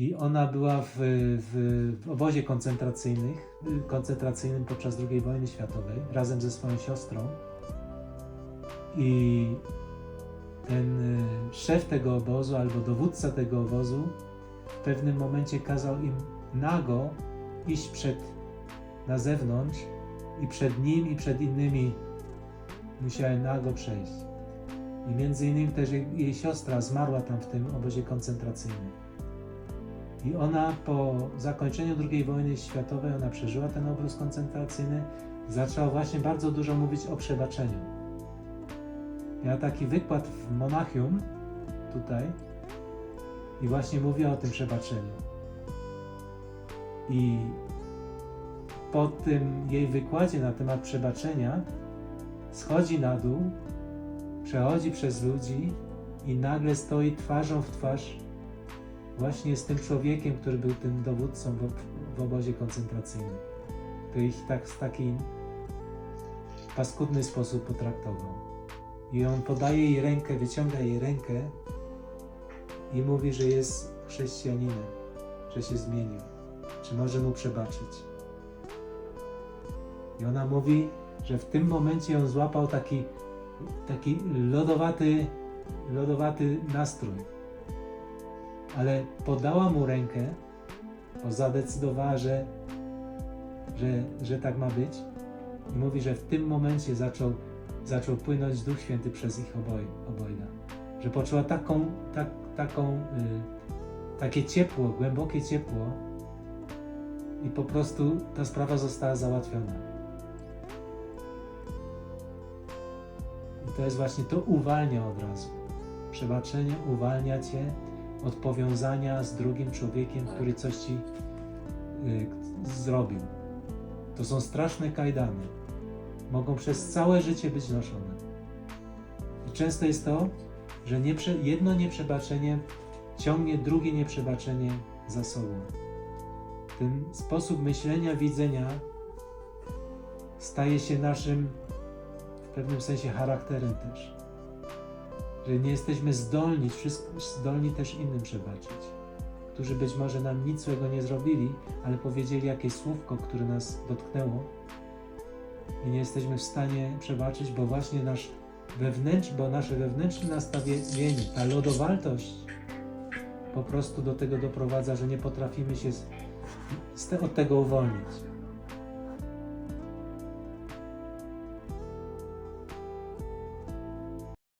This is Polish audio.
I ona była w, w, obozie koncentracyjnych, koncentracyjnym podczas II wojny światowej razem ze swoją siostrą. I ten y, szef tego obozu albo dowódca tego obozu w pewnym momencie kazał im nago iść przed, na zewnątrz i przed nim i przed innymi musiałem nago przejść. I między innymi też jej, jej siostra zmarła tam w tym obozie koncentracyjnym. I ona po zakończeniu II wojny światowej, ona przeżyła ten obóz koncentracyjny, zaczęła właśnie bardzo dużo mówić o przebaczeniu. Miała taki wykład w Monachium, tutaj, i właśnie mówiła o tym przebaczeniu. I po tym jej wykładzie na temat przebaczenia schodzi na dół, przechodzi przez ludzi i nagle stoi twarzą w twarz właśnie z tym człowiekiem, który był tym dowódcą w, w obozie koncentracyjnym, który ich tak w taki paskudny sposób potraktował. I on podaje jej rękę, wyciąga jej rękę i mówi, że jest chrześcijaninem, że się zmienił, czy może mu przebaczyć. I ona mówi, że w tym momencie on złapał taki, taki lodowaty, lodowaty nastrój. Ale podała mu rękę, bo zadecydowała, że, że, że tak ma być. I mówi, że w tym momencie zaczął, zaczął płynąć Duch Święty przez ich oboj, obojga. Że poczuła taką, tak, taką, y, takie ciepło, głębokie ciepło i po prostu ta sprawa została załatwiona. I to jest właśnie, to uwalnia od razu. Przebaczenie uwalnia Cię od powiązania z drugim człowiekiem, który coś Ci y, zrobił. To są straszne kajdany. Mogą przez całe życie być noszone. I często jest to, że jedno nieprzebaczenie ciągnie drugie nieprzebaczenie za sobą. Ten sposób myślenia, widzenia staje się naszym w pewnym sensie charakterem też. Że nie jesteśmy zdolni, zdolni też innym przebaczyć, którzy być może nam nic złego nie zrobili, ale powiedzieli jakieś słówko, które nas dotknęło i nie jesteśmy w stanie przebaczyć, bo właśnie nasz wewnętrzny, bo nasze wewnętrzne nastawienie, ta lodowaltość po prostu do tego doprowadza, że nie potrafimy się z, z te, od tego uwolnić.